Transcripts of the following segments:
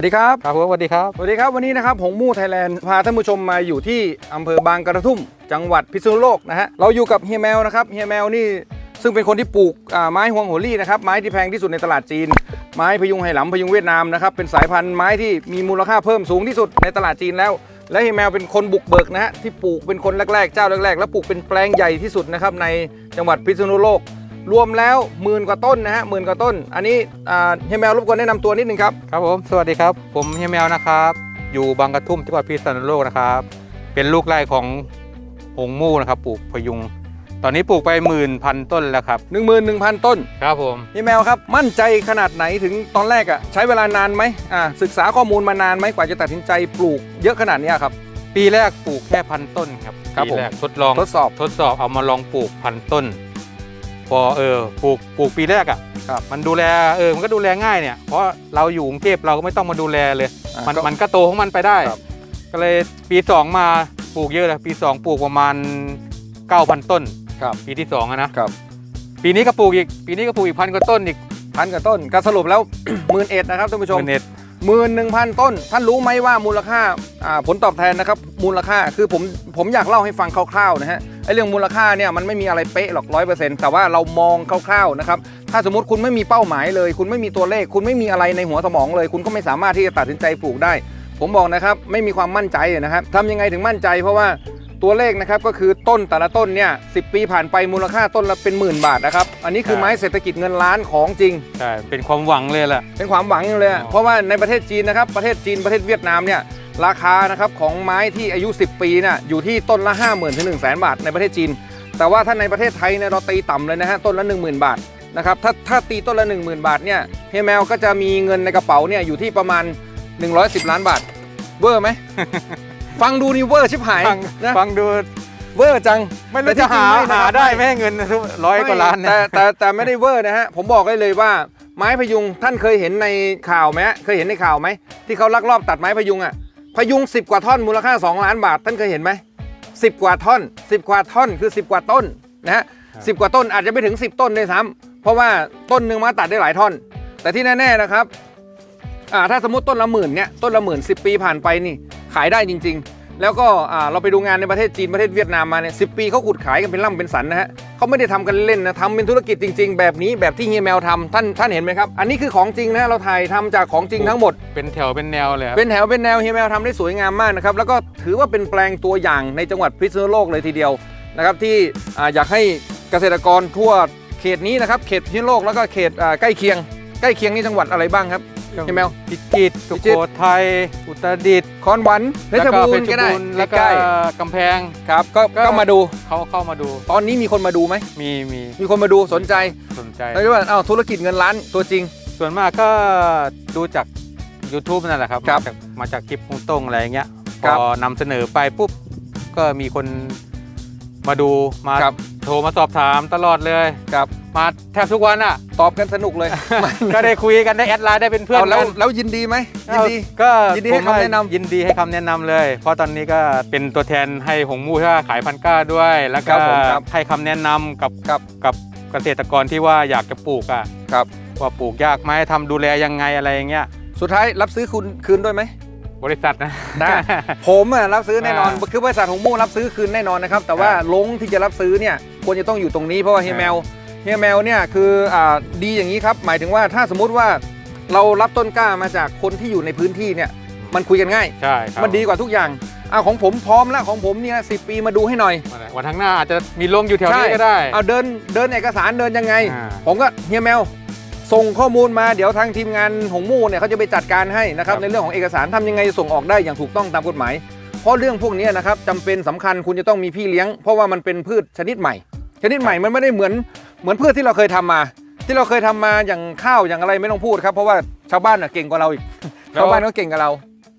สวัสดีครับ ครับผมสวัสดีครับ สวัสดีครับวันนี้นะครับหงมู่ไทยแลนด์พาท่านผู้ชมมาอยู่ที่อำเภอบางกระทุ่ม จังหวัดพิษณุโลกนะฮะ เราอยู่กับเฮียแมวนะครับ เฮียแมวนี่ซึ่งเป็นคนที่ปลูกอ่าไม้ฮวงโหรี่นะครับ ไม้ที่แพงที่สุดในตลาดจีน ไม้พยุงไหหลำพยุงเวียดนามนะครับ เป็นสายพันธุ์ไม้ที่มีมูลค่าเพิ่มสูงที่สุดในตลาดจีนแล้ว และเฮียแมวเป็นคนบุกเบิกนะฮะที่ปลูกเป็นคนแรกๆ เจ้าแรกๆ แล้วปลูกเป็นแปลงใหญ่ที่สุดนะครับในจังหวัดพิษณุโลก รวมแล้วหมื่นกว่าต้นนะฮะหมื่นกว่าต้น อันนี้อ่าเฮียแมวรบกวนแนะนำตัวนิดนึงครับ ครับผม สวัสดีครับ ผมเฮียแมวนะครับ อยู่บางกระทุ่มจังหวัดพิษณุโลกนะครับ เป็นลูกไร่ของหงมู่นะครับ ปลูกพยุง ตอนนี้ปลูกไปหมื่นพันต้นแล้วครับ11,000ต้น ครับผมพี่แมวครับ มั่นใจขนาดไหนถึงตอนแรกอะ่ะ ใช้เวลานานไหมอ่า ศึกษาข้อมูลมานานไหมกว่าจะตัดสินใจปลูกเยอะขนาดเนี้ยครับ ปีแรกปลูกแค่พันต้นครับครับปีผมแรกทดลอง ทดสอบ ทดสอบเอามาลองปลูกพันต้น พอเออปลูกปลูกปีแรกอะครับมันดูแลเออมันก็ดูแลง่ายเนี่ยเพราะเราอยู่กรุงเทพเราก็ไม่ต้องมาดูแลเลยอ่ามันก็มันก็โตของมันไปได้ครับก็เลยปี 2 มาปลูกเยอะเลยปี 2 ปลูกประมาณ 9,000 ต้นครับปีที่2อะนะครับ ปีนี้ก็ปลูกอีก ปีนี้ก็ปลูกอีกพันกว่าต้นอีกพันกับต้นก็สรุปแล้วหมื่นเอ็ดนะครับท่านผู้ชมเน็ตหมื่นหนึ่งพันต้น ท่านรู้ไหมว่ามูลค่าอ่าผลตอบแทนนะครับมูลค่าคือผมผมอยากเล่าให้ฟังคร่าวๆนะฮะไอ้ เรื่องมูลค่าเนี่ยมันไม่มีอะไรเป๊ะหรอกร้อยเปอร์เซ็นต์แต่ว่าเรามองคร่าวๆนะครับถ้าสมมติคุณไม่มีเป้าหมายเลย คุณไม่มีตัวเลข คุณไม่มีอะไรในหัวสมองเลย คุณก็ไม่สามารถที่จะตัดสินใจปลูกได้ ผมบอกนะครับไม่มีความมั่นใจนะครับทำยังไงถึงมั่นใจ เพราะว่าตัวเลขนะครับก็คือต้นแต่ละต้นเนี่ยสิปีผ่านไปมูลค่าต้นละเป็นหมื่นบาทนะครับอันนี้คือไม้เศรษฐกิจเงินล้านของจริงใช่เป็นความหวังเลยแหละเป็นความหวังเลยอะอ๋อเพราะว่าในประเทศจีนนะครับประเทศจีนประเทศเวียดนามเนี่ย ราคานะครับของไม้ที่อายุ 10 ปีเนี่ยอยู่ที่ต้นละ 5 0,000ถึง1 0 0 0 0แบาทในประเทศจีน แต่ว่าถ้าในประเทศไทยเนี่ยเราตีต่ำเลยนะฮะต้นละ 10,000 บาทนะครับถ้าถ้าตีต้นละ 10,000 บาทเนี่ยเฮยแมวก็จะมีเงินในกระเป๋าเนี่ยอยู่ที่ประมาณ 110 ล้านบาท เวอร์ไหม ฟังดูนี่เวอร์ชิบหายฟังนะฟังดูเวอร์จังไม่รู้จะหาแต่ที่จริงไม่นะครับหาได้ไหมเงินร้อยกว่าล้านแต่เนี่ยแต่แต่ไม่ได้เวอร์นะฮะผมบอกได้เลยว่าไม้พยุงท่านเคยเห็นในข่าวไหมฮะเคยเห็นในข่าวไหมที่เขาลักลอบตัดไม้พยุงอะ พยุง 10 กว่าท่อนมูลค่า 2 ล้านบาท ท่านเคยเห็นไหม10กว่าท่อน 10 กว่าท่อนคือ 10 กว่าต้นนะฮะสิกว่าต้นอาจจะไม่ถึง 10 ต้นด้วยซ้ำเพราะว่าต้นหนึ่งมาตัดได้หลายท่อน แต่ที่แน่ๆนะครับอ่าถ้าสมมติต้นละหมื่นเนี่ยต้นละหมื่นสิปีผ่านไปนี่ขายได้จริง ๆ แล้วก็อ่าเราไปดูงานในประเทศจีนประเทศเวียดนามมาเนี่ยสิปีเขาขุดขายกันเป็นล่ำเป็นสันนะฮะเขาไม่ได้ทำกันเล่นนะทำเป็นธุรกิจจริง ๆ แบบนี้แบบที่เฮียแมวทำท่านท่านเห็นไหมครับ อันนี้คือของจริงนะเราถ่ายทำจากของจริงทั้งหมด เป็นแถวเป็นแนวเลยครับเป็นแถวเป็นแนวเฮียแมวทำได้สวยงามมากนะครับแล้วก็ถือว่าเป็นแปลงตัวอย่างในจังหวัดพิษณุโลกเลยทีเดียวนะครับที่อ่าอยากให้เกษตรกรทั่วเขตนี้นะครับเขตพิษณุโลกแล้วก็เขตอ่าใกล้เคียง ใกล้เคียงนี่จังหวัดอะไรบ้างครับ เฮียแมวพิจิตรสุพิจิโขตรทัยอุตรดิตถ์คอนหวันเพชรบูรณ์ก็ได้แล้วก็ใกล้กำแพงๆครับก็ก็ก็มาดูเขาเข้ามาดู ตอนนี้มีคนมาดูไหมมีมีมีคนมาดูสนใจสนใจแล้วที่ว่าอ้าวธุรกิจเงินล้านตัวจริง ส่วนมากก็ดูจาก YouTube นั่นแหละครับครับมาจากมาจากคลิปคงต้งอะไรอย่างเงี้ยคพรับอนำเสนอไปปุ๊บก็มีคนมาดูมาครับโทรมาสอบถามตลอดเลยครับ มาแทบทุกวันอะ ตอบกันสนุกเลย ก็ได้คุยกันได้แอดไลน์ได้เป็นเพื่อนเอาแล้วกันแล้วยินดีไหมยินดี ก็ยินดีให้ผมว่าคำแนะนำยินดีให้คำแนะนำเลย เพราะตอนนี้ก็เป็นตัวแทนให้หงมูที่ว่าขายพันธุ์กล้าด้วย แล้วคก็รับผมครับ ให้คำแนะนำกับครับกับเกษตรกรที่ว่าอยากจะปลูกอะครับ ว่าปลูกยากไหมทำดูแลยังไงอะไรอย่างเงี้ยสุดท้ายรับซื้อคุณคืนด้วยไหม บริษัทนะ ได้ ผมอะรับซื้อแน่นอนอ่าคือบริษัทของมู่รับซื้อคืนแน่นอนนะครับ แต่ว่าครับลงที่จะรับซื้อเนี่ยควรจะต้องอยู่ตรงนี้เพราะว่าเฮียครับแมว เฮียแมวเนี่ยคืออ่าดีอย่างนี้ครับ หมายถึงว่าถ้าสมมุติว่าเรารับต้นกล้ามาจากคนที่อยู่ในพื้นที่เนี่ยมันคุยกันง่าย ใช่ครับมันดีกว่าทุกอย่างอ่าของผมพร้อมแล้วของผมเนี่ยสิปีมาดูให้หน่อย วันข้างหน้าอาจจะมีลงอยู่แถวนี้ก็ได้ เอาเดินเดินเอกสารเดินยังไงอ่าผมก็เฮียแมว ส่งข้อมูลมาเดี๋ยวทางทีมงานหงมู่เนี่ยเขาจะไปจัดการให้นะครับครับในเรื่องของเอกสารทำยังไงส่งออกได้อย่างถูกต้องตามกฎหมาย เพราะเรื่องพวกนี้นะครับจำเป็นสำคัญคุณจะต้องมีพี่เลี้ยง เพราะว่ามันเป็นพืชชนิดใหม่ ชนิดใหม่มันไม่ได้เหมือน เหมือนพืชที่เราเคยทำมา ที่เราเคยทำมาอย่างข้าวอย่างอะไรไม่ต้องพูดครับ เพราะว่าชาวบ้านน่ะเก่งกว่าเราอีกแล้วชาวบ้านก็เก่งกว่าเรา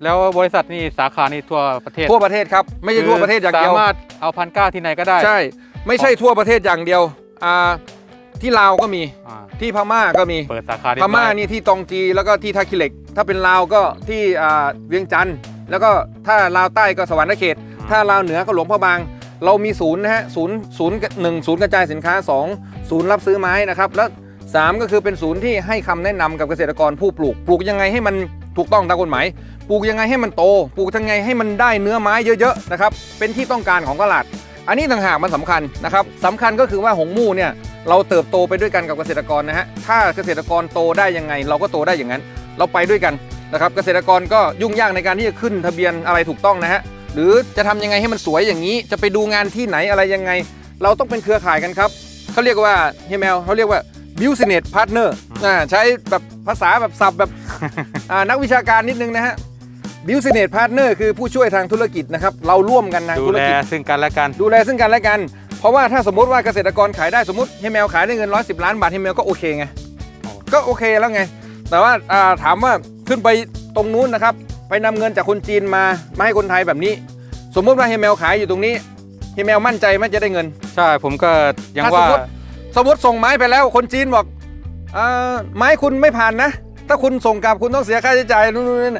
แล้วบริษัทนี่สาขานี่ทั่วประเทศทั่วประเทศครับไม่ใช่ทั่วประเทศอย่างเดียวสามารถเอาพันธุ์กล้าที่ไหนก็ได้ ใช่ ไม่ใช่ทั่วประเทศอย่างเดียวอ่าที่ลาวก็มีอ่าที่พม่าก็มีเปิดสาขาที่พม่าบ้นนี่ที่ตองจีแล้วก็ที่ท่าขี้เหล็ก ถ้าเป็นลาวก็ที่อ่าเวียงจันทร์แล้วก็ถ้าลาวใต้ก็สวรรค์เขต ถ้าลาวเหนือก็หลวงพ่อบาง เรามีศูนย์นะฮะศูนย์ศูนย์หนึ่งศูนย์กระจายสินค้า 2 ศูนย์รับซื้อไม้นะครับ แล้วสามก็คือเป็นศูนย์ที่ให้คำแนะนำกับเกษตรกรผู้ปลูก ปลูกยังไงให้มันถูกต้องตามกฎหมาย ปลูกยังไงให้มันโต ปลูกยังไงให้มันได้เนื้อไม้เยอะๆนะครับ เป็นที่ต้องการของตลาด อันนี้ต่างหากมันสำคัญนะครับสำคัญก็คือว่าหงมู่เนี่ยเราเติบโตไปด้วยกันกับเกษตรกรนะฮะ ถ้าเกษตรกรโตได้ยังไง เราก็โตได้อย่างนั้น เราไปด้วยกันนะครับ เกษตรกรก็ยุ่งยากในการที่จะขึ้นทะเบียนอะไรถูกต้องนะฮะ หรือจะทำยังไงให้มันสวยอย่างนี้ จะไปดูงานที่ไหนอะไรยังไง เราต้องเป็นเครือข่ายกันครับเขาเรียกว่าเฮียแมวเขาเรียกว่า business partner อ่าใช้แบบภาษาแบบศัพท์แบบอ่านักวิชาการนิดนึงนะฮะ business partner คือผู้ช่วยทางธุรกิจนะครับ เราร่วมกันทางดูธุรแลกิจซึ่งกันและกัน ดูแลซึ่งกันและกัน เพราะว่าถ้าสมมติว่าเกษตรกรขายได้สมมติเฮียแมวขายได้เงิน110ล้านบาทเฮียแมวก็โอเคไงอ๋อก็โอเคแล้วไง แต่ว่าอ่าถามว่าขึ้นไปตรงนู้นนะครับ ไปนำเงินจากคนจีนมามาให้คนไทยแบบนี้ สมมติว่าเฮียแมวขายอยู่ตรงนี้เฮียแมวมั่นใจไหมจะได้เงิน ใช่ผมก็ยังถ้าว่าสมมุติสมมติส่งไม้ไปแล้วคนจีนบอกอ่าไม้คุณไม่ผ่านนะ ถ้าคุณส่งกลับคุณต้องเสียค่าใช้จ่ายนู่นนน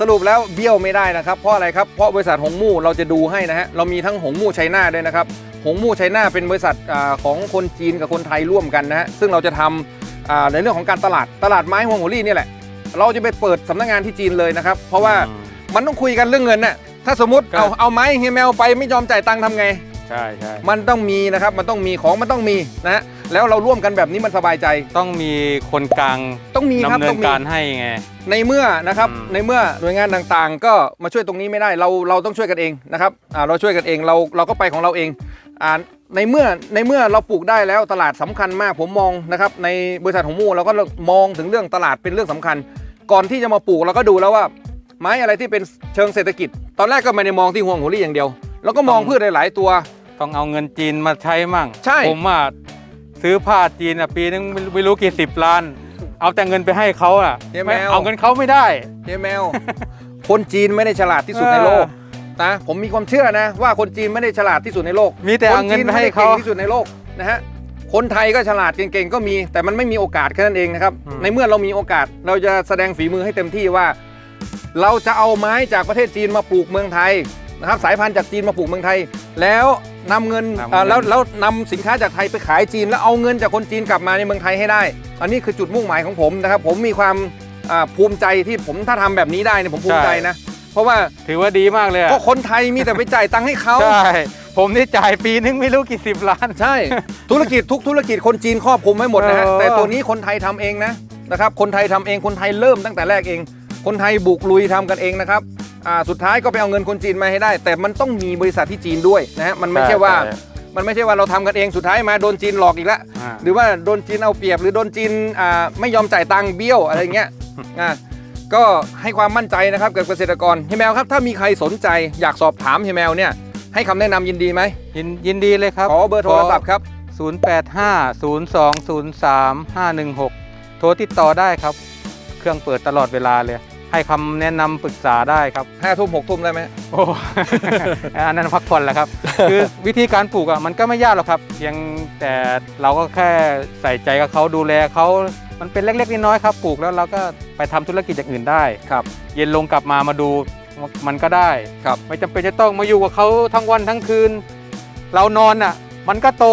สรุปแล้วเบี้ยวไม่ได้นะครับ เพราะอะไรครับ เพราะบริษัทหงมู่เราจะดูให้นะฮะ เรามีทั้งหงมู่ไชน่าด้วยนะครับ หงมู่ไชน่าเป็นบริษัทอาของคนจีนกับคนไทยร่วมกันนะฮะ ซึ่งเราจะทำอ่าในเรื่องของการตลาด ตลาดไม้ฮวงหัวรี่นี่แหละ เราจะไปเปิดสำนักงานที่จีนเลยนะครับ เพราะว่าอืม มันต้องคุยกันเรื่องเงินน่ะถ้าสมมติครับ เอาเอาไม้เฮียแมวไปไม่ยอมจ่ายตังค์ทำไง ใช่ใช่มันต้องมีนะครับมันต้องมีของมันต้องมีนะฮะแล้วเราร่วมกันแบบนี้มันสบายใจ ต้องมีคนกลางต้องมีครับดำเนิต้อนงมี การให้ไง ในเมื่อนะครับอืม ในเมื่อหน่วยงานต่างๆ ก็มาช่วยตรงนี้ไม่ได้เราเราต้องช่วยกันเองนะครับอ่าเราช่วยกันเองเราเราก็ไปของเราเองอ่า ในเมื่อในเมื่อเราปลูกได้แล้วตลาดสำคัญมากผมมองนะครับในบริษัทของมูเราก็มองถึงเรื่องตลาดเป็นเรื่องสำคัญ ก่อนที่จะมาปลูกเราก็ดูแล้วว่า ไม้อะไรที่เป็นเชิงเศรษฐกิจ ตอนแรกก็ไม่ได้มองที่ห่วงหัวรี่อย่างเดียว แล้วก็มองต้องพืชหลาย ๆ ตัว ต้องเอาเงินจีนมาใช้มั่งใช่ผมว่าซื้อผ้าจีนอะปีนึงไม่ไม่รู้กี่สิบล้าน เอาแต่เงินไปให้เขาอะเจ๊แมวไม่เอาเงินเขาไม่ได้เจ๊แมวคนจีนไม่ได้ฉลาดที่สุดในโลก นะ ผมมีความเชื่อนะ ว่าคนจีนไม่ได้ฉลาดที่สุดในโลกมีแต่เอาเงินไปให้เขาคนจีนม่ด้ก่งที่สุดในโลกนะฮะคนไทยก็ฉลาดเก่งๆก็มี แต่มันไม่มีโอกาสแค่นั้นเองนะครับ อืม ในเมื่อเรามีโอกาสเราจะแสดงฝีมือให้เต็มที่ว่า เราจะเอาไม้จากประเทศจีนมาปลูกเมืองไทยนะครับ สายพันธุ์จากจีนมาปลูกเมืองไทย แล้วนำเงินนำเงิน อ่าแล้วแล้วนำสินค้าจากไทยไปขายจีน แล้วเอาเงินจากคนจีนกลับมาในเมืองไทยให้ได้ อันนี้คือจุดมุ่งหมายของผมนะครับ ผมมีความอ่าภูมิใจที่ผมถ้าทำแบบนี้ได้เนี่ยผมภูมิใจนะ เพราะว่าถือว่าดีมากเลยอะก็คนไทยมีแต่ไปจ่ายตังค์ให้เขาใช่ ผมนี่จ่ายปีนึงไม่รู้กี่สิบล้าน ใช่ ธุรกิจทุกธุรกิจคนจีนครอบคลุมไม่หมดนะฮะเออ แต่ตัวนี้คนไทยทำเองนะนะครับคนไทยทำเองคนไทยเริ่มตั้งแต่แรกเอง คนไทยบุกลุยทำกันเองนะครับอ่าสุดท้ายก็ไปเอาเงินคนจีนมาให้ได้ แต่มันต้องมีบริษัทที่จีนด้วยนะฮะมันไม่ใช่ว่า มันไม่ใช่ว่าเราทำกันเองสุดท้ายมาโดนจีนหลอกอีกแล้ว อ่า หรือว่าโดนจีนเอาเปรียบหรือโดนจีนอ่าไม่ยอมจ่ายตังค์เบี้ยวอะไรเงี้ยอะ ก็ให้ความมั่นใจนะครับกับเกษตรกรเฮียแมวครับ ถ้ามีใครสนใจอยากสอบถามเฮียแมวเนี่ยให้คำแนะนำยินดีไหมยินยินดีเลยครับขอเบอร์โทรศัพท์ครับ0850203516 โทรติดต่อได้ครับ เครื่องเปิดตลอดเวลาเลย ให้คำแนะนำปรึกษาได้ครับ ห้าทุ่มหกทุ่มได้ไหม โอ้ อันนั้นพักผ่อนแหละครับ คือวิธีการปลูกอะมันก็ไม่ยากหรอกครับเพียงแต่เราก็แค่ใส่ใจกับเขาดูแลเขามันเป็นเล็กๆน้อยๆครับปลูกแล้วเราก็ไปทำธุรกิจอย่างอื่นได้ ครับ เย็นลงกลับมามาดูมันก็ได้ ครับ ไม่จำเป็นจะต้องมาอยู่กับเขาทั้งวันทั้งคืน เรานอนอะ มันก็โต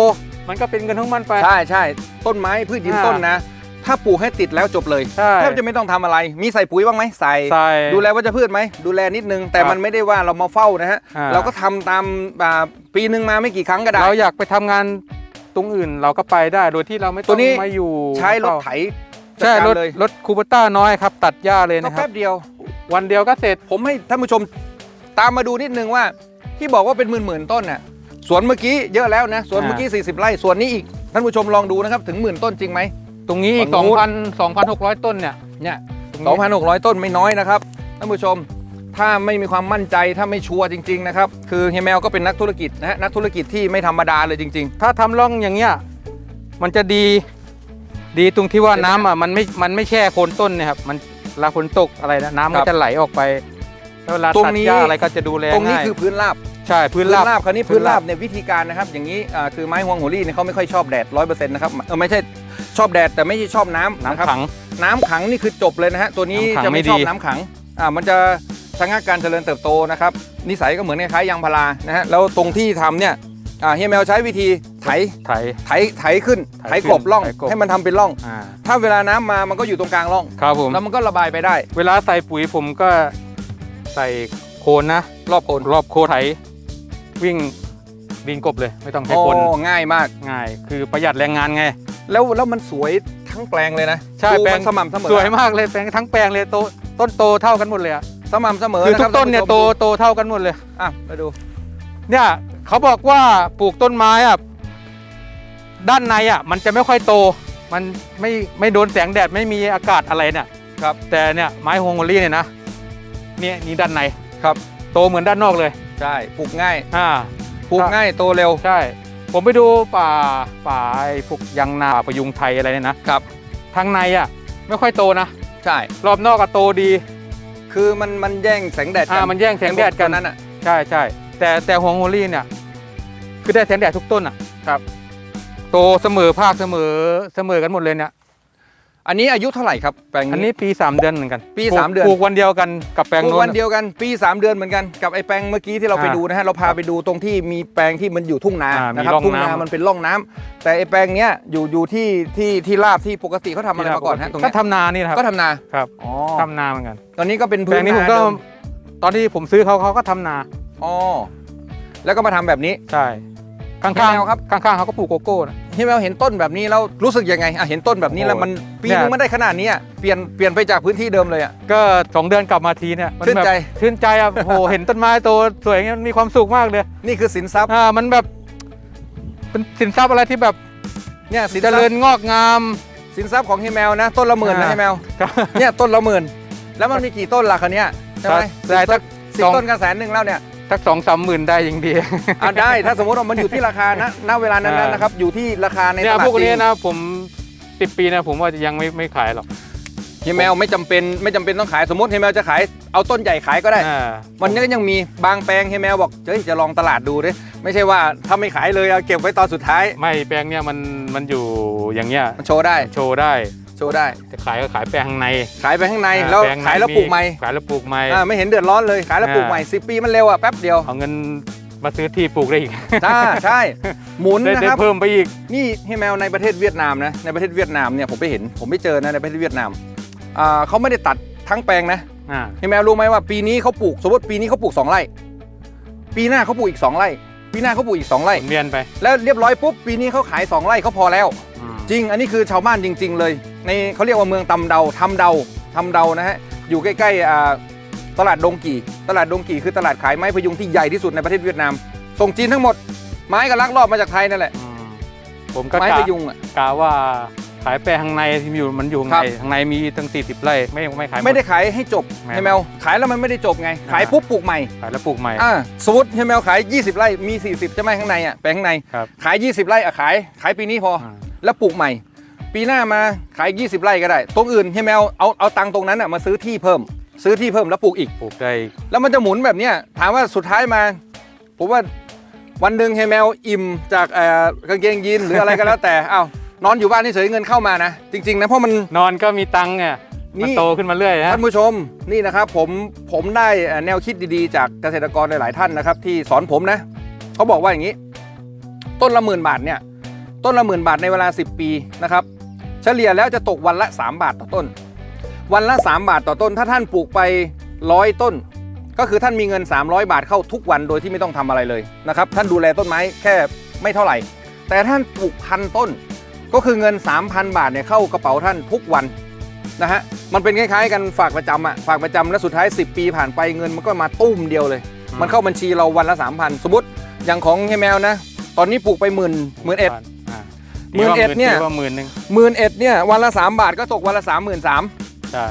มันก็เป็นเงินของมันไป ใช่ใช่ต้นไม้พืชยืนอ่า ต้นนะ ถ้าปลูกให้ติดแล้วจบเลยใช่แทบจะไม่ต้องทำอะไร มีใส่ปุ๋ยบ้างไหมใส่ ใส่ ดูแลวัชพืชไหม ดูแลนิดนึง แต่ครับมันไม่ได้ว่าเรามาเฝ้านะฮะอ่าเราก็ทำตามอ่าปีหนึ่งมาไม่กี่ครั้งก็ได้ เราอยากไปทำงานตรงอื่นเราก็ไปได้ โดยที่เราไม่ตัต้อวงนี้มาอยู่ ใช้รถเฝ้าไถใช่จัดการรถเลยรถคูปต้าน้อยครับ ตัดหญ้าเลยก็นะครัแป๊บบเดียว วันเดียวก็เสร็จ ผมให้ท่านผู้ชมตามมาดูนิดนึงว่า ที่บอกว่าเป็นหมื่นหมื่นๆต้นน่ะสวนเมื่อกี้เยอะแล้วนะสวนเมื่อกี้ 40 ไร่สวนนี้อีกท่านผู้ชมลองดูนะครับถึงหมื่นต้นจริงไหม ตรงนี้อีกฝั่งนู้น2,000 2,600ต้นเนี่ยเนี่ยตรงนี้2,600ต้นไม่น้อยนะครับท่านผู้ชมถ้าไม่มีความมั่นใจถ้าไม่ชัวร์จริง ๆ นะครับ คือเฮียแมวก็เป็นนักธุรกิจนะฮะนักธุรกิจที่ไม่ธรรมดาเลยจริงถ้าทำร่องอย่างเงี้ยมันจะดีดีตรงที่ว่าเห็นไหมน้ำอะมันไม่มันไม่แช่โคนต้นเนะครับมันเวลาฝนตกอะไรนะน้ำครัก็บจะไหลออกไปแล้วเวลาตรงตัดนี้หญ้าอะไรก็จะดูแลๆตรงนี้ง่ายคือพื้นราบใช่พื้นราบคราวนี้พื้พื้นนราราบบเนี่ยวิธีการนะครับ อย่างนี้อ่าคือไม้ฮวงหัวรี่เนี่ยเขาไม่ค่อยชอบแดดร้อยเปอร์เซ็นต์นะครับเออไม่ใช่ ชอบแดดแต่ไม่ใช่ชอบน้ำะครับน้ำขัง น้ำขังนี่คือจบเลยนะฮะตัวนี้น้ำขังจะไม่ไม่ชอบดีน้ำขังอ่ามันจะชะงักการเจริญเติบโตนะครับนิสัยก็เหมือนคล้ายๆยางพารานะฮะแล้วตรงที่ทำเนี่ยอ่าเฮียแมวใช้วิธีไถไถ ไถไถขึ้นไถไถกลบขึ้นร่องไถกลบให้มันทำเป็นร่อง อ่าถ้าเวลาน้ำมามันก็อยู่ตรงกลางร่อง ครับผม แล้วมันก็ระบายไปได้เวลาใส่ปุ๋ยผมก็ใส่โคนนะ รอบโคนรอบโคนไถ วิ่งดินกบเลย ไม่ต้องใช้โอ้คนง่ายมาก ง่าย คือประหยัดแรงงานไง แล้วแล้วมันสวยทั้งแปลงเลยนะใช่ดูแปลมังนสม่ำเสมอสวยมากเลยแปลงทั้งแปลงเลยโตต้นโตเท่ากันหมดเลยอะสม่ำเสมอคือทุะกต้นเนี่ยท่าโตผู้ชมโตเท่ากันหมดเลย อะมาดู เนี่ยเขาบอกว่าปลูกต้นไม้อะด้านในอะมันจะไม่ค่อยโต มันไม่ไม่โดนแสงแดดไม่มีอากาศอะไรเนี่ยครับ แต่เนี่ยไม้ฮวงโอลี่เนี่ยนะเนี่ยนี่ด้านในครับ โตเหมือนด้านนอกเลย ใช่ปลูกง่ายอ่าปลูกครับง่ายโตเร็ว ใช่ ผมไปดูป่าป่าไอ้พวกยางนาป่าประยุงไทยอะไรเนี่ยนะครับ ทางในอะไม่ค่อยโตนะ ใช่ รอบนอกก็โตดีคือมันมันแย่งแสงแดดกัอ่ามันแย่งแสงแดดกันไอ้พวนั้นอะ ใช่ใช่แต่แต่ฮวงโอลี่เนี่ย คือได้แสงแดดทุกต้นอะครับ โตเสมอภาคเสมอเสมอกันหมดเลยเนี่ย อันนี้อายุเท่าไหร่ครับแปลงอันนี้นี้ปี 3 เดือนเหมือนกัน ปีปลูกสามเดือนปลูกวันเดียวกันกับแปลงปลูกโน้นวันเดียวกันปี 3 เดือนเหมือนกันกับไอ้แปลงเมื่อกี้ที่เราไปอ่าดูนะฮะเราพาไปดูตรงที่มีแปลงที่มันอยู่ทุ่งนาอ่ามีนะครับร่องทุ่งนาน้ำ มันเป็นร่องน้ำแต่ไอ้แปลงเนี้ยอยู่อยู่ที่ที่ที่ราบที่ปกติเขาทำอะไรมาก่อนฮะตรงก็เนี้ยทำนานี่นะครับก็ทำนาครับอ๋อทำนาเหมือนกัน ตอนนี้ก็เป็นแปพื้ลนงนี้ผมนาก็เดิมตอนที่ผมซื้อเขาเขาก็ทำนา อ๋อแล้วก็มาทำแบบนี้ ใช่ ข้างเห็นแนวครับๆข้างๆเขาก็ปลูกโกโก้นะที่แมวเห็นต้นแบบนี้แล้วรู้สึกยังไงอะเห็นต้นแบบนี้แล้วโอ้โหมันปีเนี่ยนึงมันได้ขนาดนี้อะเปลี่ยนเปลี่ยนไปจากพื้นที่เดิมเลยอะก็สองเดือนกลับมาทีเนี่ยมัชื่นแบบใจชื่นใจอะโอ้โหเห็นต้นไม้โตสวยอย่างเงี้ยมันมีความสุขมากเลย นี่คือสินทรัพย์อ่ามันแบบเป็นสินทรัพย์อะไรที่แบบเนี่ยสินเจทรัพริญย์งอกงาม สินทรัพย์ของเฮียแมวนะต้นละหมื่นนะอ่าเฮียแมวครับเนี่ยต้นละหมื่นแล้วมันมีกี่ต้นล่ะคันนี้ยใช่ไหมได้สักสิบสองต้นกันแสนหนึ่งแล้วเนี่ย สักสองสามหมื่นได้ยังดีอะได้ถ้าสมมติว่ามันอยู่ที่ราคานะณเวลานั้นๆอ่านนะครับอยู่ที่ราคาในเนี่ตยลาดพวกจรินี้งนะผมสิบปีนะผมว่าจะยังไม่ไม่ขายหรอกเฮียแมวไม่จำเป็นไม่จำเป็นต้องขายสมมติเฮียแมวจะขายเอาต้นใหญ่ขายก็ได้ อ่าวันนี้ก็ยังมีบางแปลงเฮียแมวบอกเฮ้ยจะลองตลาดดูดิไม่ใช่ว่าถ้าไม่ขายเลยเอาเก็บไว้ตอนสุดท้ายไม่แปลงเนี่ยมันมันอยู่อย่างเงี้ยมันโชว์ได้ โชว์ได้ โชว์ได้จะขายก็ขายแปลงข้างในขายไปข้างในอ่แล้วปงในขายแล้วปลูกใหม่ขายแล้วปลูกใหม่อ่าไม่เห็นเดือดร้อนเลยขายแล้วปลูกใหม่สิปีมันเร็วอะแป๊บเดียวเอาเงินมาซื้อที่ปลูกได้อีกใช่ใช่หมุนได้นะได้ครับเพิ่มไปอีกนี่ให้แมวในประเทศเวียดนามนะในประเทศเวียดนามเนี่ยผมไปเห็นผมไปเจอนะในประเทศเวียดนามอ่าเขาไม่ได้ตัดทั้งแปลงนะอ่าให้แมวรู้ไหมว่าปีนี้เขาปลูกสมมติปีนี้เขาปลูกสองไร่ ปีหน้าเขาปลูกอีกสองไร่ ปีหน้าเขาปลูกอีกสองไร่หมุนเวียนไปแล้วเรียบร้อยปุ๊บปีนี้เขาขายสองไร่เขาพอแล้วอืม จริง อันนี้คือชาวบ้านจริง ๆ เลย ในเขาเรียกว่าเมืองตำเดาทำเดาทำเดานะฮะ อยู่ใกล้ๆอ่าตลาดดงกี่ ตลาดดงกี่คือตลาดขายไม้พยุงที่ใหญ่ที่สุดในประเทศเวียดนาม ส่งจีนทั้งหมด ไม้ก็ลักลอบมาจากไทยนั่นแหละอืมผมก็ไม้กะพยุงอะกะว่าขายแปลงข้างในที่มีอยู่มันอยู่ข้างครัในบข้างในมีตั้ง40ไร่ไม่ไม่ขายหดไม่ได้ขายให้จบไม่ให้แมวขายแล้วมันไม่ได้จบไง ขายอ่าปุ๊บปลูกใหม่ขายแล้วปลูกใหม่อ่าสมมติให้แมวขาย 20 ไร่มี 40ใช่ไหมข้างในอะแปลงข้างในครับขาย 20 ไร่อะขาย ขายปีนี้พออ่า แล้วปลูกใหม่ ปีหน้ามาขาย 20 ไร่ก็ได้ ตรงอื่นให้แมวเอาเอาตังค์ตรงนั้นอะมาซื้อที่เพิ่ม ซื้อที่เพิ่มแล้วปลูกอีก ปลูกได้แล้วมันจะหมุนแบบเนี้ยถามว่าสุดท้ายมาผมว่าวันหนึ่งให้แมวอิ่มจากเอ่อกางเกงยีนหรืออะไรก็แล้วแต่อ้าวนอนอยู่บ้านเฉยๆเงินเข้ามานะ จริง ๆ นะเพราะมัน นอนก็มีตังค์เนี่ยนี่ มันโตขึ้นมาเรื่อยนะท่านผู้ชมนี่นะครับผมผมได้เอ่อแนวคิดดีๆ จากเกษตรกรหลายๆท่านนะครับ ที่สอนผมนะเขาบอกว่าอย่างนี้ ต้นละหมื่นบาทเนี่ย ต้นละหมื่นบาทในเวลา 10 ปีนะครับ เฉลี่ยแล้วจะตกวันละ 3 บาทต่อต้น วันละ 3 บาทต่อต้น ถ้าท่านปลูกไปร้อยต้น ก็คือท่านมีเงิน 300 บาทเข้าทุกวันโดยที่ไม่ต้องทำอะไรเลยนะครับ ท่านดูแลต้นไม้แค่ไม่เท่าไหร่ แต่ท่านปลูกพันต้น ก็คือเงิน 3,000 บาทเนี่ยเข้ากระเป๋าท่านทุกวันนะฮะ มันเป็นคล้ายๆกันฝากประจำอะฝากประจำแล้วสุดท้าย 10 ปีผ่านไปเงินมันก็มาตุ้มเดียวเลย มันเข้าบัญชีเราวันละ 3,000 สมมติอย่างของเฮยแมวนะ ตอนนี้ปลูกไปหมื่นหมื่นเอ็ดอ่า หมื่นเอ็ดเนี่ยตีว่าหมื่นหนึ่งหมื่นเอ็ดเนี่ยวันละ3บาทก็ตกวันละ3 3 0 0 0ใช่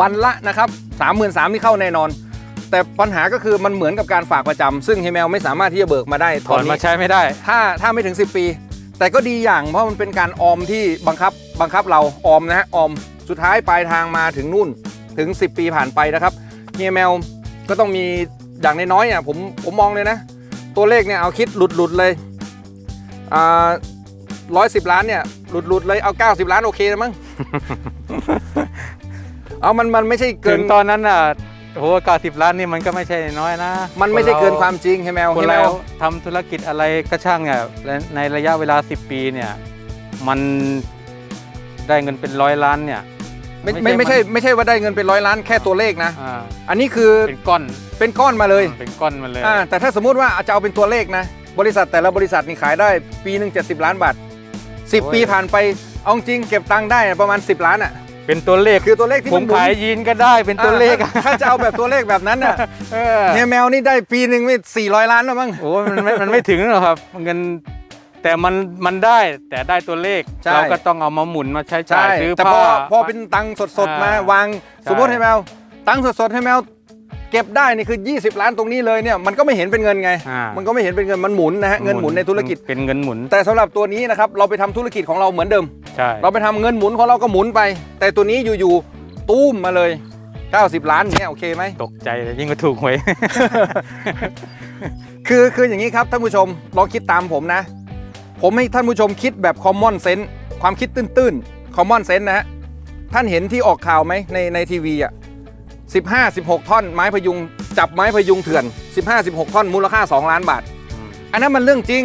วันละนะครับสามหมื่นสามที่เข้าแน่นอน แต่ปัญหาก็คือมันเหมือนกับการฝากประจำซึ่งเฮยแมวไม่สามารถที่จะเบิกมาได้ถตออนนนี้มาใช้ไม่ได้ ถ้าถ้าไม่ถึง 10 ปี แต่ก็ดีอย่างเพราะมันเป็นการออมที่บังคับบังคับเราออมนะฮะออมสุดท้ายปลายทางมาถึงนู่นถึง 10 ปีผ่านไปนะครับเฮียแมวก็ต้องมีอย่างน้อยๆอะผมผมมองเลยนะ ตัวเลขเนี่ยเอาคิดหลุดหลุดๆเลยอ่า ร้อยสิบล้านเนี่ยหลุดหลุดๆเลยเอา90ล้านโอเคแล้วมั้ง เอามันมันไม่ใช่เกิถึน งตอนนั้นอะโอ้โหเก้าสิบล้านนี่มันก็ไม่ใช่น้อยนะมันไม่ใช่เกินความจริงเฮยแมวคนเฮยแมเราวทำธุรกิจอะไรก็ช่างเนี่ยและในระยะเวลา 10 ปีเนี่ย มันได้เงินเป็นร้อยล้านเนี่ย ไม่ไม่ไม่ใช่ไม่ใช่ไม่ใช่ว่าได้เงินเป็นร้อยล้านแค่ตัวเลขนะ อ่าอันนี้คือเป็นก้อนเป็นก้อนมาเลยเป็นก้อนมาเลย อ่าแต่ถ้าสมมุติว่าจะเอาเป็นตัวเลขนะ บริษัทแต่ละบริษัทนี่ขายได้ปีหนึ่ง70 ล้านบาท 10 ปีผ่านไปเอาจริงเก็บตังค์ได้ประมาณ 10 ล้านอะ เป็นตัวเลขคือตัวเลขที่ผมัมนหมุนขายยีนก็ได้เป็นตัวเลขอ่าถ้าถ้าจะเอาแบบตัวเลขแบบนั้นน่ะเออเนี่ยแมวนี่ได้ปีหนึ่งไม่สี่ร้อยล้านแล้วมั้งโอ้ยมันไม่มันไม่ถึงหรอกครับเงินแต่มันมันได้แต่ได้ตัวเลขใช่เราก็ต้องเอามาหมุนมาใช้จ่ายซื้อแต่พผ้าอพอเป็นตังค์สดๆมาอ่าวางใช่สมมติให้แมวตังค์สดๆให้แมว เก็บได้นี่คือ 20 ล้านตรงนี้เลยเนี่ยมันก็ไม่เห็นเป็นเงินไง อ่ามันก็ไม่เห็นเป็นเงินมันหมุนนะฮะเงินหมุนในธุรกิจ เป็นเงินหมุนแต่สำหรับตัวนี้นะครับเราไปทำธุรกิจของเราเหมือนเดิม ใช่เราไปทำเงินหมุนของเราก็หมุนไป แต่ตัวนี้อยู่ๆตู้มมาเลย 90 ล้านเนี่ยโอเคไหม ตกใจเลยยิ่งก็ถูกหวย คือคืออย่างนี้ครับท่านผู้ชมลองคิดตามผมนะ ผมให้ท่านผู้ชมคิดแบบ common sense ความคิดตื้นๆ common sense นะฮะท่านเห็นที่ออกข่าวไหมในในทีวีอะ 15 16 ท่อนไม้พยุง จับไม้พยุงเถื่อน 15 16 ท่อนมูลค่า 2 ล้านบาท อันนั้นมันเรื่องจริง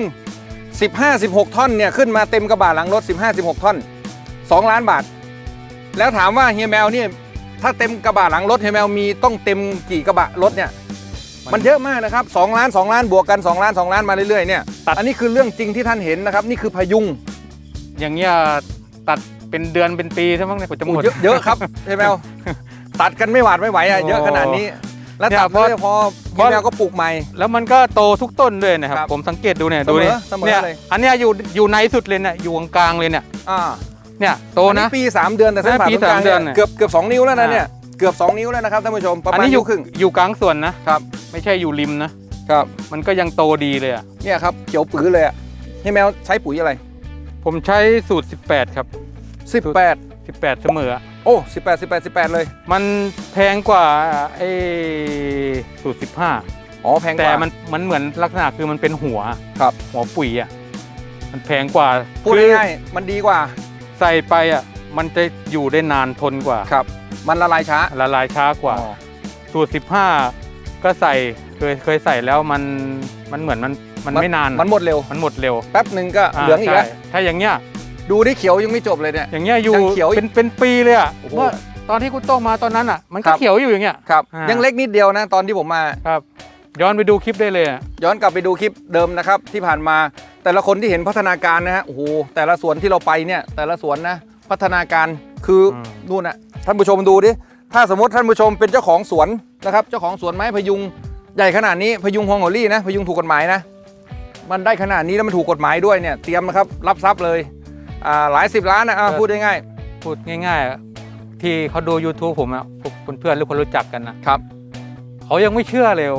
15 16 ท่อนเนี่ยขึ้นมาเต็มกระบะหลังรถ 15 16 ท่อน 2 ล้านบาท แล้วถามว่าเฮียแมวเนี่ยถ้าเต็มกระบะหลังรถเฮียแมวมีต้องเต็มกี่กระบะรถเนี่ยมันเยอะมากนะครับ2ล้าน 2 ล้านบวกกัน 2 ล้าน 2 ล้านมาเรื่อยๆเนี่ยตัดอันนี้คือเรื่องจริงที่ท่านเห็นนะครับนี่คือพยุง อย่างเงี้ยตัดเป็นเดือนเป็นปีใช่ไหมเนี่ยกว่าจะหมดเยอะเยอะครับเฮียแมว ตัดกันไม่หวาดไม่ไหวอะโอ้เยอะขนาดนี้ แล้วเนี่ยตัดเพราะเลยพอเพเฮียราะแมวก็ปลูกใหม่ แล้วมันก็โตทุกต้นด้วยนะครับครับ ผมสังเกตดูเนี่ยเสมอดูดิเสมอเนี่ยเลยอันเนี้ยอยู่อยู่ในสุดเลยเนี่ยอยู่กลางๆเลยเนี่ยอ่าเนี่ยโตอันนะนี้ปี3เดือนแต่เส้นผ่าปีศูนย์กลางสามเดืเนี่อยนเนี่ยเกือบเกือบ2นิ้วแล้วนะอ่าเนี่ยเกือบ2นิ้วแล้วนะครับท่านผู้ชมประอันมาณนี้อนิ้ยู่วครึ่งอยู่กลางส่วนนะครับ ไม่ใช่อยู่ริมนะครับมันก็ยังโตดีเลยอะเนี่ยครับเขียวปื้อเลยอะเฮียแมวใช้ปุ๋ยอะไร ผมใช้สูตร 18 ครับ 18 18 เสมอ อะโอ้18 18 18เลย มันแพงกว่าไอ้สูตรอ๋อแพง15กแต่ว่ามันมันเหมือนลักษณะคือมันเป็นหัวครับหัวปุ๋ยอะมันแพงกว่าพูดคือง่ายๆมันดีกว่าใส่ไปอะมันจะอยู่ได้นานทนกว่า ครับ มันละลายช้าละลายช้ากว่า อ๋อสูตร 15 ก็ใส่เคยเคยใส่แล้วมันมันเหมือนมันมันไม่นานมันหมดเร็ว มันหมดเร็วแป๊บหนึ่งก็เหลืองอีกแล้ว ใช่ถ้าอย่างเงี้ย ดูที่เขียวยังไม่จบเลยเนี่ย อย่างเงี้ยอยู่ยังเขียวอีกเป็นเป็นปีเลยอะโอ้โหว่าตอนที่คุณโต้งมาตอนนั้นอะ มันคก็รับเขียวอยู่อย่างเงี้ย ครับอ่ายั ยังเล็กนิดเดียวนะตอนที่ผมมา ครับ ย้อนไปดูคลิปได้เลยอะย้อนกลับไปดูคลิปเดิมนะครับที่ผ่านมาแต่ละคนที่เห็นพัฒนาการนะฮะโอ้โหแต่ละสวนที่เราไปเนี่ยแต่ละสวนนะพัฒนาการคืออนู่นน่ะท่านผู้ชมดูดิถ้าสมมติท่านผู้ชมเป็นเจ้าของสวนนะครับเจ้าของสวนไม้พยุงใหญ่ขนาดนี้พยุงฮวงโอลี่นะพยุงถูกกฎหมายนะ มันได้ขนาดนี้แล้วมันถูกกฎหมายด้วยเนี่ยเตรียมนะครับรับทรัพย์เลย อ่าหลายสิบล้านนะอ่าพูดง่ายพูดง่ายๆอะที่เขาดู YouTube ผมอะพวกเพื่อนๆหรือคนรู้จักกันนะครับเขายังไม่เชื่อเลย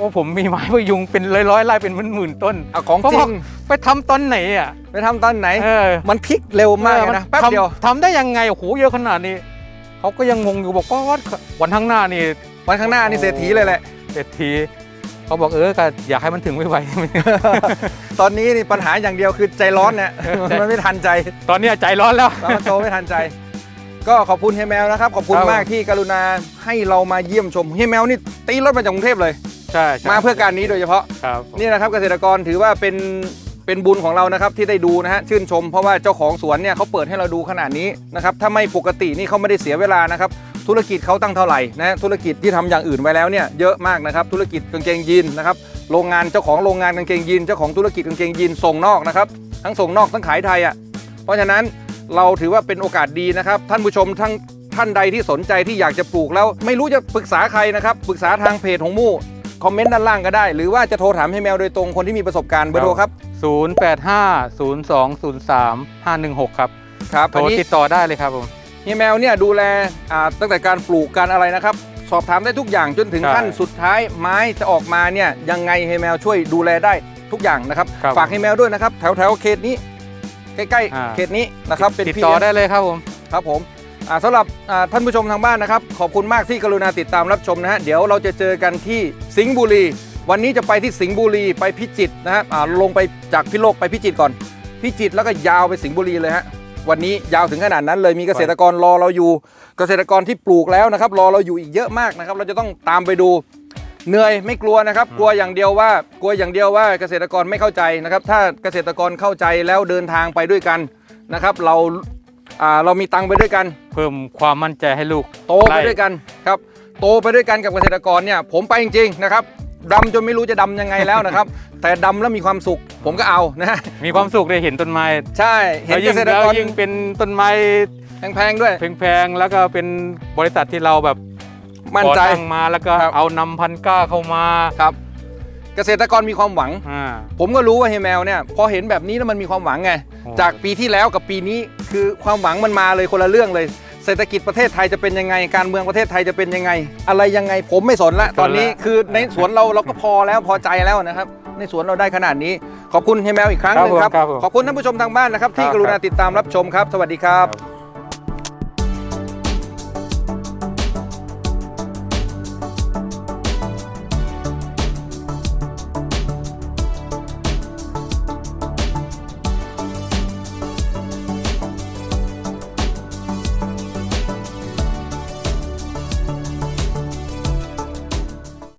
ว่าผมมีไม้พยุงเป็นร้อยๆไร่เป็นหมื่นๆต้นๆเอาของเขาจริบอกงไปทำตอนไหนอะไปทำตอนไหน เออมันพลิกเร็วมากเลยนะออแป๊บทำเดียวทำได้ยังไงโอ้โหเยอะขนาดนี้เขาก็ยังงงอยู่บอกว่าวันข้างหน้านี่วันข้างหน้านี่เศรษฐีเลยแหละเศรษฐี เขาบอกเออก็อยากให้มันถึงไวตอนนี้นี่ปัญหาอย่างเดียวคือใจร้อนเนี่ยมันไม่ทันใจๆตอนเนี้ยใจร้อนแล้วแล้วมันโตไม่ทันใจ ก็ขอบคุณเฮียแมวนะครับ ขอบคุณครับมากที่กรุณาให้เรามาเยี่ยมชมเฮียแมวนี่ตีรถมาจากกรุงเทพเลยใช่ใช่มาเพื่อการนี้โดยเฉพาะครับผมนี่นะครับเกษตรกรถือว่าเป็นเป็นบุญของเรานะครับที่ได้ดูนะฮะชื่นชมเพราะว่าเจ้าของสวนเนี่ยเขาเปิดให้เราดูขนาดนี้นะครับถ้าไม่ปกตินี่เขาไม่ได้เสียเวลานะครับ ธุรกิจเขาตั้งเท่าไหร่นะธุรกิจที่ทำอย่างอื่นไว้แล้วเนี่ยเยอะมากนะครับธุรกิจกางเกงยีนนะครับโรงงานเจ้าของโรงงานกางเกงยีนเจ้าของธุรกิจกางเกงยีนส่งนอกนะครับทั้งส่งนอกทั้งขายไทยอะเพราะฉะนั้นเราถือว่าเป็นโอกาสดีนะครับ ท่านผู้ชมทั้งท่านใดที่สนใจที่อยากจะปลูกแล้ว ไม่รู้จะปรึกษาใครนะครับปรึกษาทางเพจของมู่คอมเมนต์ด้านล่างก็ได้ หรือว่าจะโทรถามให้แมวโดยตรงคนที่มีประสบการณ์เบอร์โทรครับ 0 8 5 0 2 0 3 5 1 6 ครับครับโทอันรนี้ติดต่อได้เลยครับผม เฮียแมวเนี่ยดูแลอ่าตั้งแต่การปลูกการอะไรนะครับ สอบถามได้ทุกอย่างจนถึงใช่ขั้นสุดท้ายไม้จะออกมาเนี่ยยังไงเฮียแมวช่วยดูแลได้ทุกอย่างนะครับ ครับฝากให้แมวด้วยนะครับ แถวแถวๆเขตนี้ ใกล้อ่า ๆเขตนี้นะครับเป็นติดพี่ต่อเลี้ยง ได้เลยครับผม ครับผมอ่าสำหรับอ่าท่านผู้ชมทางบ้านนะครับ ขอบคุณมากที่กรุณาติดตามรับชมนะฮะ เดี๋ยวเราจะเจอกันที่สิงห์บุรี วันนี้จะไปที่สิงห์บุรีไปพิจิตรนะฮะอ่าลงไปจากพิโลกไปพิจิตรก่อน พิจิตรแล้วก็ยาวไปสิงห์บุรีเลยฮะ วันนี้ยาวถึงขนาดนั้นเลยมีเกษตรกรรอเราอยู่ เกษตรกรที่ปลูกแล้วนะครับรอเราอยู่อีกเยอะมากนะครับ เราจะต้องตามไปดูเหนื่อยไม่กลัวนะครับ กลัวอย่างเดียวว่ากลัวอย่างเดียวว่าเกษตรกรไม่เข้าใจนะครับ ถ้าเกษตรกรเข้าใจแล้วเดินทางไปด้วยกันนะครับ เราอ่าเรามีตังค์ไปด้วยกัน เพิ่มความมั่นใจให้ลูก โตไปด้วยกันครับ โตไปด้วยกันกับเกษตรกรเนี่ยผมไปจริงๆนะครับ ดำจนไม่รู้จะดำยังไงแล้วนะครับ แต่ดำแล้วมีความสุข ผมก็เอานะมีความสุขได้เห็นต้นไม้ใช่เห็นแล้วเกยิ่งษตรแล้วกรยิ่งเป็นต้นไม้แพงๆด้วยแพงๆแล้วก็เป็นบริษัทที่เราแบบมั่นใจก่อตั้งมาแล้วก็ครับเอานำพันธุ์กล้าเข้ามาครับ เกษตรกรมีความหวังอ่าผมก็รู้ว่าเฮยแมวเนี่ยพอเห็นแบบนี้แล้วมันมีความหวังไงโอ้จากปีที่แล้วกับปีนี้คือความหวังมันมาเลยคนละเรื่องเลย เศรษฐกิจประเทศไทยจะเป็นยังไง การเมืองประเทศไทยจะเป็นยังไง อะไรยังไงผมไม่สนละตอนนี้คือในสวนเราเราก็พอแล้วพอใจแล้วนะครับ ในสวนเราได้ขนาดนี้ ขอบคุณเฮยแมวอีกครั้งหนึงครับครับผมขอบคุณท่านผู้ชมทางบ้านนะครับที่ครับกรุณาติดตามรับชมครับ สวัสดีครับ ครับ